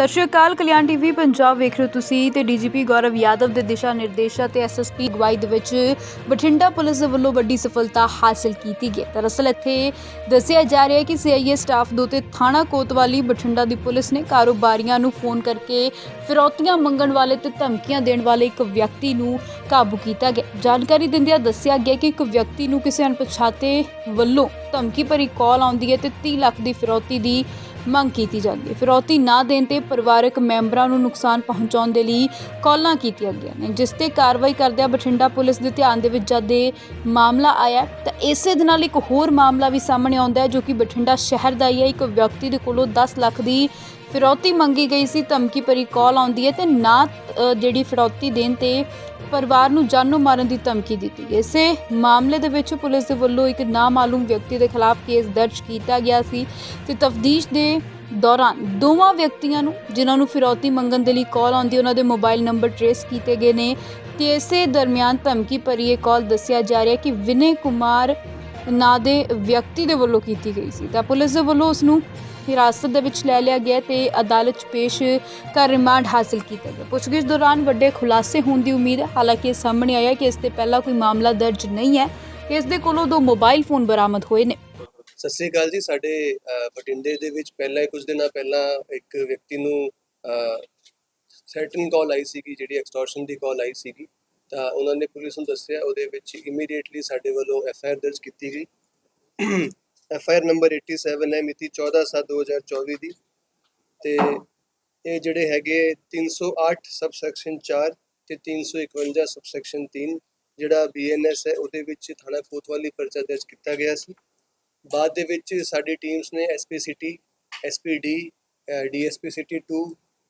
ਸਤਿ ਸ਼੍ਰੀ ਅਕਾਲ, ਕਲਿਆਣ ਟੀਵੀ ਪੰਜਾਬ ਵੇਖ ਰਹੇ ਹੋ ਤੁਸੀਂ ਤੇ ਡੀਜੀਪੀ ਗੌਰਵ ਯਾਦਵ ਦੇ ਦਿਸ਼ਾ ਨਿਰਦੇਸ਼ਾਂ ਤੇ ਐਸਐਸਪੀ ਅਗਵਾਈ ਦੇ ਵਿੱਚ ਬਠਿੰਡਾ ਪੁਲਿਸ ਦੇ ਵੱਲੋਂ ਵੱਡੀ ਸਫਲਤਾ ਹਾਸਲ ਕੀਤੀ ਗਈ ਦਰਅਸਲ ਇੱਥੇ ਦੱਸਿਆ ਜਾ ਰਿਹਾ ਹੈ ਕਿ ਸੀਆਈਏ ਸਟਾਫ ਦੋ ਤੇ ਥਾਣਾ ਕੋਤਵਾਲੀ ਬਠਿੰਡਾ ਦੀ ਪੁਲਿਸ ਨੇ ਕਾਰੋਬਾਰੀਆਂ ਨੂੰ ਫੋਨ ਕਰਕੇ ਫਿਰੌਤੀਆਂ ਮੰਗਣ ਵਾਲੇ ਤੇ ਧਮਕੀਆਂ ਦੇਣ ਵਾਲੇ ਇੱਕ ਵਿਅਕਤੀ ਨੂੰ ਕਾਬੂ ਕੀਤਾ ਗਿਆ ਜਾਣਕਾਰੀ ਦਿੰਦਿਆਂ ਦੱਸਿਆ ਗਿਆ ਕਿ ਇੱਕ ਵਿਅਕਤੀ ਨੂੰ ਕਿਸੇ ਅਣਪਛਾਤੇ ਵੱਲੋਂ ਧਮਕੀ ਭਰੀ ਕਾਲ ਆਉਂਦੀ ਹੈ ਤੇ 30 ਲੱਖ ਦੀ ਫਿਰੌਤੀ ਦੀ ਮੰਗ ਕੀਤੀ ਜਾਂਦੀ ਹੈ। ਫਿਰੌਤੀ ਨਾ ਦੇਣ ਤੇ ਪਰਿਵਾਰਕ ਮੈਂਬਰਾਂ ਨੂੰ ਨੁਕਸਾਨ ਪਹੁੰਚਾਉਣ ਦੇ ਲਈ ਕਾਲਾਂ ਕੀਤੀਆਂ ਗਈਆਂ ਨੇ, ਜਿਸ ਤੇ ਕਾਰਵਾਈ ਕਰਦਿਆਂ ਬਠਿੰਡਾ ਪੁਲਿਸ ਦੇ ਧਿਆਨ ਦੇ ਵਿੱਚ ਜਦ ਇਹ ਮਾਮਲਾ ਆਇਆ, ਤਾਂ ਇਸੇ ਦੇ ਨਾਲ ਇੱਕ ਹੋਰ ਮਾਮਲਾ ਵੀ ਸਾਹਮਣੇ ਆਉਂਦਾ ਹੈ, ਜੋ ਕਿ ਬਠਿੰਡਾ ਸ਼ਹਿਰ ਦਾ ਹੀ ਹੈ। ਇੱਕ ਵਿਅਕਤੀ ਦੇ ਕੋਲੋਂ 10 ਲੱਖ ਦੀ ਫਿਰੌਤੀ ਮੰਗੀ ਗਈ ਸੀ, ਧਮਕੀ ਭਰੀ ਕਾਲ ਆਉਂਦੀ ਹੈ ਤੇ ਨਾ ਜਿਹੜੀ ਫਿਰੌਤੀ ਦੇਣ ਤੇ ਪਰਿਵਾਰ ਨੂੰ ਜਾਨੋਂ ਮਾਰਨ ਦੀ ਧਮਕੀ ਦਿੱਤੀ ਗਈ। ਇਸੇ ਮਾਮਲੇ ਦੇ ਵਿੱਚ ਪੁਲਿਸ ਦੇ ਵੱਲੋਂ ਇੱਕ ਨਾਮਾਲੂਮ ਵਿਅਕਤੀ ਦੇ ਖਿਲਾਫ ਕੇਸ ਦਰਜ ਕੀਤਾ ਗਿਆ ਸੀ ਤੇ ਤਫਦੀਸ਼ ਦੇ ਦੌਰਾਨ ਦੋਵਾਂ ਵਿਅਕਤੀਆਂ ਨੂੰ, ਜਿਨ੍ਹਾਂ ਨੂੰ ਫਿਰੌਤੀ ਮੰਗਣ ਦੇ ਲਈ ਕਾਲ ਆਉਂਦੀ ਉਹਨਾਂ ਦੇ ਮੋਬਾਈਲ ਨੰਬਰ ਟਰੇਸ ਕੀਤੇ ਗਏ ਨੇ ਤੇ ਇਸੇ ਦਰਮਿਆਨ ਧਮਕੀ ਭਰੀ ਇਹ ਕਾਲ ਦੱਸਿਆ ਜਾ ਰਿਹਾ ਕਿ ਵਿਨੇ ਕੁਮਾਰ ਨਾਂ ਦੇ ਵਿਅਕਤੀ ਦੇ ਵੱਲੋਂ ਕੀਤੀ ਗਈ ਸੀ। ਤਾਂ ਪੁਲਿਸ ਦੇ ਵੱਲੋਂ ਉਸ ਨੂੰ ਹਿਰਾਸਤ ਦੇ ਵਿੱਚ ਲੈ ਲਿਆ ਗਿਆ ਤੇ ਅਦਾਲਤ 'ਚ ਪੇਸ਼ ਕਰ ਰਿਮਾਂਡ ਹਾਸਲ ਕੀਤਾ ਗਿਆ। ਪੁੱਛਗਿੱਛ ਦੌਰਾਨ ਵੱਡੇ ਖੁਲਾਸੇ ਹੋਣ ਦੀ ਉਮੀਦ ਹੈ। ਹਾਲਾਂਕਿ ਇਹ ਸਾਹਮਣੇ ਆਇਆ ਕਿ ਇਸ ਤੇ ਪਹਿਲਾਂ ਕੋਈ ਮਾਮਲਾ ਦਰਜ ਨਹੀਂ ਹੈ। ਇਸ ਦੇ ਕੋਲੋਂ ਦੋ ਮੋਬਾਈਲ ਫੋਨ ਬਰਾਮਦ ਹੋਏ ਨੇ। ਸਤਿ ਸ੍ਰੀ ਅਕਾਲ ਜੀ। ਸਾਡੇ ਅ, ਬਠਿੰਡੇ ਦੇ ਵਿੱਚ ਪਹਿਲਾਂ ਕੁਝ ਦਿਨਾਂ ਪਹਿਲਾਂ ਇੱਕ ਵਿਅਕਤੀ ਨੂੰ ਸਰਟਨ ਕਾਲ ਆਈ ਸੀਗੀ ਜਿਹੜੀ ਐਕਸਟੋਰਸ਼ਨ ਦੀ ਕਾਲ ਆਈ ਸੀਗੀ। ਤਾਂ ਉਹਨਾਂ ਨੇ ਪੁਲਿਸ ਨੂੰ ਦੱਸਿਆ ਉਹਦੇ ਵਿੱਚ ਇਮੀਡੀਏਟਲੀ ਸਾਡੇ ਵੱਲੋਂ ਐਫ ਆਈ ਆਰ ਦਰਜ ਕੀਤੀ ਗਈ। ਐਫ ਆਈ ਆਰ ਨੰਬਰ 87 ਹੈ, ਮਿਤੀ 14/7/2024 ਦੀ ਤੇ ਇਹ ਜਿਹੜੇ ਹੈਗੇ 308 ਸਬਸੈਕਸ਼ਨ 4 ਤੇ 351 ਸਬਸੈਕਸ਼ਨ 3 ਜਿਹੜਾ ਬੀਐਨਐਸ ਹੈ, ਉਹਦੇ ਵਿੱਚ ਥਾਣਾ ਕੋਤਵਾਲੀ ਪਰਚਾ ਦਰਜ ਕੀਤਾ ਗਿਆ ਸੀ। ਬਾਅਦ ਦੇ ਵਿੱਚ ਸਾਡੀ ਟੀਮਸ ਨੇ SP city SPD DSP city 2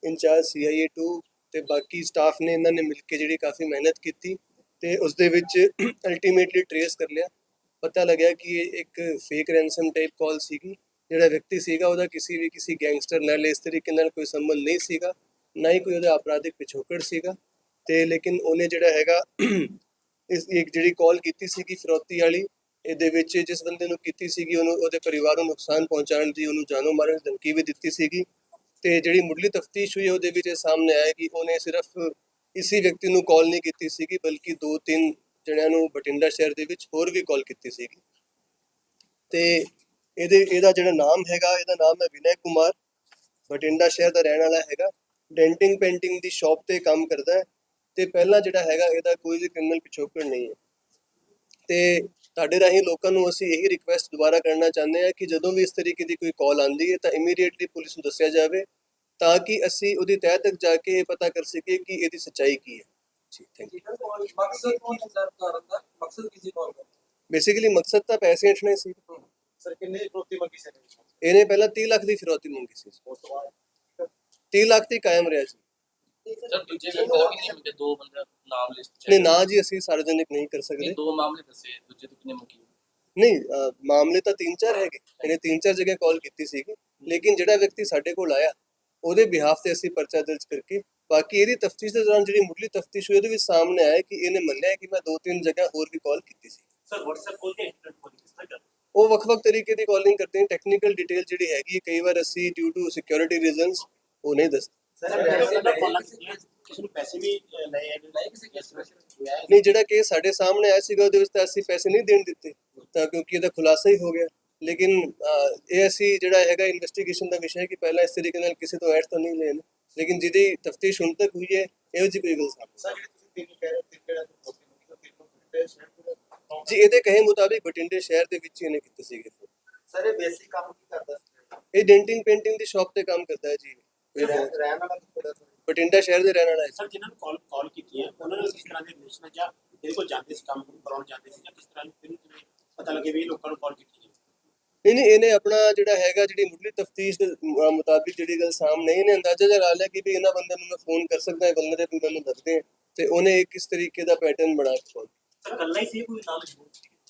incharge CIA 2 ਤੇ ਬਾਕੀ ਸਟਾਫ ਨੇ ਇਹਨਾਂ ਨੇ ਮਿਲ ਕੇ ਜਿਹੜੀ ਕਾਫੀ ਮਿਹਨਤ ਕੀਤੀ ਤੇ ਉਸ ਦੇ ਵਿੱਚ ਅਲਟੀਮੇਟਲੀ ਟਰੇਸ ਕਰ ਲਿਆ। ਪਤਾ ਲੱਗਿਆ ਕਿ ਇਹ ਇੱਕ ਫੇਕ ਰੈਂਸਮ ਟਾਈਪ ਕਾਲ ਸੀਗੀ। ਜਿਹੜਾ ਵਿਅਕਤੀ ਸੀਗਾ, ਉਹਦਾ ਕਿਸੇ ਵੀ ਕਿਸੇ ਗੈਂਗਸਟਰ ਨਾਲ ਇਸ ਤਰੀਕੇ ਨਾਲ ਕੋਈ ਸੰਬੰਧ ਨਹੀਂ ਸੀਗਾ, ਨਾ ਹੀ ਕੋਈ ਉਹਦਾ ਅਪਰਾਧਿਕ ਪਿਛੋਕੜ ਸੀਗਾ। ਤੇ ਲੇਕਿਨ ਉਹਨੇ ਜਿਹੜਾ ਹੈਗਾ, ਇਸ ਇੱਕ ਜਿਹੜੀ ਕਾਲ ਕੀਤੀ ਸੀਗੀ ਫਿਰੌਤੀ ਵਾਲੀ, ਇਹਦੇ ਵਿੱਚ ਜਿਸ ਬੰਦੇ ਨੂੰ ਕੀਤੀ ਸੀਗੀ, ਉਹਨੂੰ ਉਹਦੇ ਪਰਿਵਾਰ ਨੂੰ ਨੁਕਸਾਨ ਪਹੁੰਚਾਉਣ ਦੀ ਉਹਨੂੰ ਜਾਨੋਂ ਮਾਰਨ ਦੀ ਧਮਕੀ ਵੀ ਦਿੱਤੀ ਸੀਗੀ। ਤੇ ਜਿਹੜੀ ਮੁੱਢਲੀ ਤਫਤੀਸ਼ ਹੋਈ, ਉਹਦੇ ਵਿੱਚ ਇਹ ਸਾਹਮਣੇ ਆਇਆ ਕਿ ਉਹਨੇ ਸਿਰਫ ਇਸੇ ਵਿਅਕਤੀ ਨੂੰ ਕਾਲ ਨਹੀਂ ਕੀਤੀ ਸੀਗੀ, ਬਲਕਿ ਦੋ ਤਿੰਨ ਜਿਹੜਿਆਂ ਨੂੰ ਬਠਿੰਡਾ ਸ਼ਹਿਰ ਦੇ ਵਿੱਚ ਹੋਰ ਵੀ ਕਾਲ ਕੀਤੀ ਸੀਗੀ। ਤੇ ਇਹਦੇ, ਇਹਦਾ ਜਿਹੜਾ ਨਾਮ ਹੈਗਾ, ਇਹਦਾ ਨਾਮ ਹੈ ਵਿਨੈ ਕੁਮਾਰ। ਬਠਿੰਡਾ ਸ਼ਹਿਰ ਦਾ ਰਹਿਣ ਵਾਲਾ ਹੈਗਾ। ਡੈਂਟਿੰਗ ਪੇਂਟਿੰਗ ਦੀ ਸ਼ਾਪ ਤੇ ਕੰਮ ਕਰਦਾ ਹੈ। ਤੇ ਪਹਿਲਾਂ ਜਿਹੜਾ ਹੈਗਾ, ਇਹਦਾ ਕੋਈ ਵੀ ਕ੍ਰਿਮੀਨਲ ਪਿਛੋਕੜ ਨਹੀਂ ਹੈ। ਤੇ ਤੁਹਾਡੇ ਰਾਹੀਂ ਲੋਕਾਂ ਨੂੰ ਅਸੀਂ ਇਹੀ ਰਿਕੁਐਸਟ ਦੁਬਾਰਾ ਕਰਨਾ ਚਾਹੁੰਦੇ ਹਾਂ ਕਿ ਜਦੋਂ ਵੀ ਇਸ ਤਰੀਕੇ ਦੀ ਕੋਈ ਕਾਲ ਆਂਦੀ ਹੈ, ਤਾਂ ਇਮੀਡੀਏਟਲੀ ਪੁਲਿਸ ਨੂੰ ਦੱਸਿਆ ਜਾਵੇ, ਤਾਂ ਕਿ ਅਸੀਂ ਉਹਦੀ ਤਹਿ ਤੱਕ ਜਾ ਕੇ ਇਹ ਪਤਾ ਕਰ ਸਕੀਏ ਕਿ ਇਹਦੀ ਸੱਚਾਈ ਕੀ ਹੈ। ਜੀ ਥੈਂਕ ਯੂ ਮਕਸਦ ਕੌਣ ਹੁੰਦਾ ਕਰਨ ਦਾ ਮਕਸਦ ਕਿਸੇ ਕਾਲ ਦਾ ਬੇਸਿਕਲੀ ਮਕਸਦ ਤਾਂ ਪੈਸੇ ਹਟਣੇ ਸੀ ਸਰ ਕਿੰਨੇ ਪ੍ਰੋਤੀ ਮੰਗੀ ਸੀ ਇਹਨੇ ਪਹਿਲਾਂ 30 ਲੱਖ ਦੀ ਫਿਰੌਤੀ ਮੰਗੀ ਸੀ ਉਸ ਤੋਂ ਬਾਅਦ 30 ਲੱਖ ਤੇ ਕਾਇਮ ਰਿਹਾ ਸੀ ਸਰ ਦੂਜੇ ਵੀ ਨਹੀਂ ਮਿਲਦੇ ਦੋ ਬੰਦੇ ਨਾਮ ਲਿਸਟ ਚ ਨੇ ਨਾ ਜੀ ਅਸੀਂ ਸਾਰਵਜਨਿਕ ਨਹੀਂ ਕਰ ਸਕਦੇ ਨਹੀਂ ਦੋ ਮਾਮਲੇ ਦੱਸੇ ਦੂਜੇ ਤੋਂ ਕਿੰਨੇ ਮੁਕੀ ਨਹੀਂ ਮਾਮਲੇ ਤਾਂ ਤਿੰਨ ਚਾਰ ਹੈਗੇ ਇਹਨੇ ਤਿੰਨ ਚਾਰ ਜਗ੍ਹਾ ਕਾਲ ਕੀਤੀ ਸੀਗੀ ਲੇਕਿਨ ਜਿਹੜਾ ਵਿਅਕਤੀ ਸਾਡੇ ਕੋਲ ਆਇਆ ਉਹਦੇ ਬਿਹਾਫ ਤੇ ਅਸੀਂ ਪਰਚਾ ਦਰਜ ਕਰਕੇ ਬਾਕੀ ਇਹਦੀ ਤਫਤੀਸ਼ ਦੇ ਦੌਰਾਨ ਜਿਹੜੀ ਮੁੱਢਲੀ ਤਫਤੀਸ਼ ਹੋਈ ਉਹਦੇ ਵਿੱਚ ਸਾਹਮਣੇ ਆਇਆ ਕਿ ਇਹਨੇ ਮੰਨਿਆ ਕਿ ਮੈਂ ਦੋ ਤਿੰਨ ਜਗ੍ਹਾ ਹੋਰ ਵੀ ਕਾਲ ਕੀਤੀ ਸੀ। ਸਰ WhatsApp ਕੋਲ ਕੇ ਇੰਟਰਨੈਟ ਕੋਲ ਕਿਸ ਤਰ੍ਹਾਂ ਕਰਦੇ? ਉਹ ਵੱਖ-ਵੱਖ ਤਰੀਕੇ ਦੀ ਕਾਲਿੰਗ ਕਰਦੇ ਨੇ। ਟੈਕਨੀਕਲ ਡਿਟੇਲ ਜਿਹੜੀ ਹੈਗੀ ਹੈ, ਕਈ ਵਾਰ ਅਸੀਂ ਡਿਊ ਟੂ ਸਿਕਿਉਰਿਟੀ ਰੀਜ਼ਨਸ ਉਹ ਨਹੀਂ ਦੱਸਦੇ। ਸਰ ਪੈਸੇ ਦਾ ਕਾਲ ਕਿਸੇ ਨੂੰ ਪੈਸੇ ਵੀ ਲਏ ਨਹੀਂ ਕਿਸੇ ਕੇਸ ਵਿੱਚ ਨਹੀਂ ਜਿਹੜਾ ਕੇਸ ਸਾਡੇ ਸਾਹਮਣੇ ਆਇਆ ਸੀਗਾ ਉਹਦੇ ਵਿੱਚ ਤਾਂ ਅਸੀਂ ਪੈਸੇ ਨਹੀਂ ਦੇਣ ਦਿੱਤੇ ਤਾਂ ਕਿਉਂਕਿ ਇਹਦਾ ਖੁਲਾਸਾ ਹੀ ਹੋ ਗਿਆ। ਲੇਕਿਨ ਇਹ ਅਸੀਂ ਜਿਹੜਾ ਹੈਗਾ ਇਨਵੈਸਟੀਗੇਸ਼ਨ ਦਾ ਵਿਸ਼ਾ ਹੈ ਕਿ ਪਹਿਲਾਂ ਇਸ ਤਰੀਕੇ ਨਾਲ ਕਿਸੇ ਤੋਂ ਐਡ ਤਾਂ ਨਹੀਂ ਲੈਣ ਲੇਕਿਨ ਜਿਹਦੀ ਤਫਤੀਸ਼ ਹੁਣ ਤੱਕ ਹੋਈ ਹੈ ਇਹੋ ਜਿਹੀ ਕੋਈ ਗੱਲ ਸਾਹਮਣੇ ਸਰ ਜਿਹੜੇ ਤੁਸੀਂ ਤਿੰਨ ਕਹਿ ਰਹੇ ਤਿੰਨ ਪ੍ਰੋਤੀ ਮੰਗੀ ਤਿੰਨ ਨੂੰ ਸ਼ਹਿਰ ਜੀ ਇਹਦੇ ਕਹੇ ਮੁਤਾਬਿਕ ਬਟਿੰਡੇ ਸ਼ਹਿਰ ਦੇ ਵਿੱਚ ਹੀ ਇਹਨੇ ਕੀਤੇ ਸੀਗੇ ਸਰ ਇਹ ਬੇਸਿਕ ਕੰਮ ਕੀ ਕਰਦਾ ਇਹ ਡੈਂਟਿੰਗ ਪੇਂਟਿੰਗ ਦੀ ਸ਼ਾਪ ਤੇ ਕੰਮ ਕਰਦਾ ਹੈ ਜੀ। ਰਹਿਣ ਵਾਲਾ ਬਟਿੰਡਾ ਸ਼ਹਿਰ ਦੇ ਰਹਿਣ ਵਾਲਾ ਹੈ ਸਰ ਜਿਨ੍ਹਾਂ ਨੂੰ ਕਾਲ ਕਾਲ ਕੀਤੀ ਹੈ ਉਹਨਾਂ ਨਾਲ ਕਿਸ ਤਰ੍ਹਾਂ ਦੇ ਰਿਲੇਸ਼ਨ ਹੈ ਜਾਂ ਇਹਦੇ ਕੋਲ ਜਾਂਦੇ ਸੀ ਕੰਮ ਕਰਾਉਣ ਜਾਂਦੇ ਸੀ ਜਾਂ ਕਿਸ ਤਰ੍ਹਾਂ ਇਹਨੂੰ ਕਿਵੇਂ ਪਤਾ ਲੱਗੇ ਵੀ ਇਹ ਲੋਕਾਂ ਨੂੰ ਕਾਲ ਕੀਤੀ ਹੈ ਨਹੀਂ ਨਹੀਂ ਇਹਨੇ ਆਪਣਾ ਜਿਹੜਾ ਹੈਗਾ ਜਿਹੜੀ ਮੁੱਢਲੀ ਤਫਤੀਸ਼ ਦੇ ਮੁਤਾਬਿਕ ਜਿਹੜੀ ਗੱਲ ਸਾਹਮਣੇ ਇਹਨੇ ਅੰਦਾਜ਼ਾ ਲਗਾ ਲਿਆ ਕਿ ਵੀ ਇਹਨਾਂ ਬੰਦਿਆਂ ਨੂੰ ਮੈਂ ਫੋਨ ਕਰ ਸਕਦਾ ਹਾਂ ਬੰਦੇ ਵੀ ਮੈਨੂੰ ਦੱਸਦੇ ਆ ਤੇ ਉਹਨੇ ਕਿਸ ਤਰੀਕੇ ਦਾ ਪੈਟਰਨ ਬਣਾ ਕੇ ਸਰ ਕੱਲਾ ਹੀ ਸੀ ਕੋਈ ਨਾਲ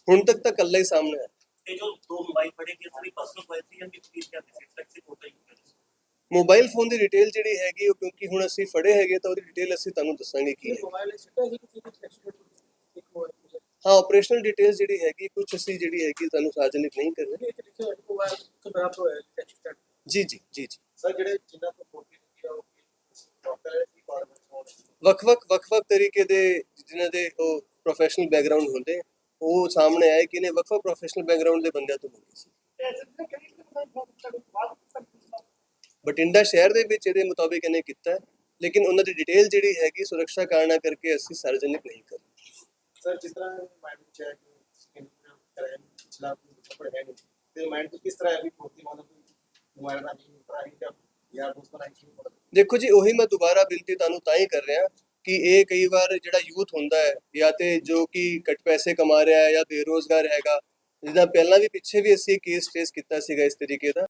ਹੁਣ ਤੱਕ ਤਾਂ ਕੱਲਾ ਹੀ ਸਾਹਮਣੇ ਆਇਆ। ਇਹ ਜੋ ਦੋ ਮੋਬਾਈਲ ਫੜੇ ਗਏ ਸਾਰੀ ਪਰਸਨਲ ਮੋਬਾਈਲ ਸੀ ਜਾਂ ਕਿਸ ਚੀਜ਼ ਦੇ ਸੀ? ਟੈਕਸੀ ਹੋਤਾ ਹੀ ਮੋਬਾਈਲ ਫੋਨ ਦੀ ਡਿਟੇਲ ਜਿਹੜੀ ਹੈਗੀ ਉਹ ਕਿਉਂਕਿ ਹੁਣ ਅਸੀਂ ਫੜੇ ਹੈਗੇ ਤਾਂ ਉਹਦੀ ਡਿਟੇਲ ਅਸੀਂ ਤੁਹਾਨੂੰ ਦੱਸਾਂਗੇ ਕੀ ਹੈ। ਮੋਬਾਈਲ ਕਿਸੇ ਕੁਝ ਐਕਸੀਡੈਂਟ ਇੱਕ ਮੋਬਾਈਲ ਹਾਂ ਆਪਰੇਸ਼ਨਲ ਡਿਟੇਲਸ ਜਿਹੜੀ ਹੈਗੀ ਕੁਝ ਅਸੀਂ ਜਿਹੜੀ ਹੈਗੀ ਤੁਹਾਨੂੰ ਸਾਰਜਨਿਕ ਨਹੀਂ ਕਰ ਰਹੇ ਜੀ ਜੀ ਜੀ ਜੀ। ਸਰ ਜਿਹੜੇ ਜਿਨ੍ਹਾਂ ਤੋਂ ਫੋਟੋ ਕੀਤੀ ਆ ਵੱਖ-ਵੱਖ ਵੱਖ-ਵੱਖ ਤਰੀਕੇ ਦੇ ਜਿਨ੍ਹਾਂ ਦੇ ਉਹ ਪ੍ਰੋਫੈਸ਼ਨਲ ਬੈਕਗ੍ਰਾਉਂਡ ਹੁੰਦੇ ਉਹ ਸਾਹਮਣੇ ਆਏ ਕਿ ਇਹਨੇ ਵੱਖ-ਵੱਖ ਪ੍ਰੋਫੈਸ਼ਨਲ ਬੈਕਗ੍ਰਾਉਂਡ ਦੇ ਬੰਦਿਆਂ ਤੋਂ ਮੰਗੀ ਸੀ। ਬਠਿੰਡਾ ਸ਼ਹਿਰ ਦੇ ਵਿੱਚ ਇਹਦੇ ਮੁਤਾਬਿਕ ਇਹਨੇ ਕੀਤਾ ਹੈ, ਲੇਕਿਨ ਉਹਨਾਂ ਦੀ ਡਿਟੇਲ ਜਿਹੜੀ ਹੈਗੀ ਸੁਰੱਖਿਆ ਕਾਰਨਾਂ ਕਰਕੇ ਅਸੀਂ ਸਾਰਵਜਨਿਕ ਨਹੀਂ ਕਰ ਸਰ, ਜਿਸ ਤਰ੍ਹਾਂ ਮਾਈਂਡ ਵਿੱਚ ਹੈ ਕਿ ਸਕਿਨ ਕਰਾਇਆ ਪਿਛਲਾ ਕੋਈ ਹੈ ਨਹੀਂ, ਤੇ ਮਾਈਂਡ ਵਿੱਚ ਕਿਸ ਤਰ੍ਹਾਂ ਹੈ ਵੀ ਫੋਰਤੀ ਮਾਨੂੰ ਮੋਬਾਈਲ ਦਾ ਨਹੀਂ ਕਰਾਈ ਜਾਂ ਯਾਰ ਦੋਸਤ ਨਾਲ ਨਹੀਂ ਦੇਖੋ ਜੀ, ਉਹੀ ਮੈਂ ਦੁਬਾਰਾ ਬੇਨਤੀ ਤੁਹਾਨੂੰ ਤਾਂ ਹੀ ਕਰ ਰਿਹਾ ਕਿ ਇਹ ਕਈ ਵਾਰ ਜਿਹੜਾ ਯੂਥ ਹੁੰਦਾ ਹੈ, ਜਾਂ ਤੇ ਜੋ ਕਿ ਘੱਟ ਪੈਸੇ ਕਮਾ ਰਿਹਾ ਹੈ ਜਾਂ ਬੇਰੋਜ਼ਗਾਰ ਹੈਗਾ, ਜਿੱਦਾਂ ਪਹਿਲਾਂ ਵੀ ਪਿੱਛੇ ਵੀ ਅਸੀਂ ਕੇਸ ਫੇਸ ਕੀਤਾ ਸੀਗਾ ਇਸ ਤਰੀਕੇ ਦਾ।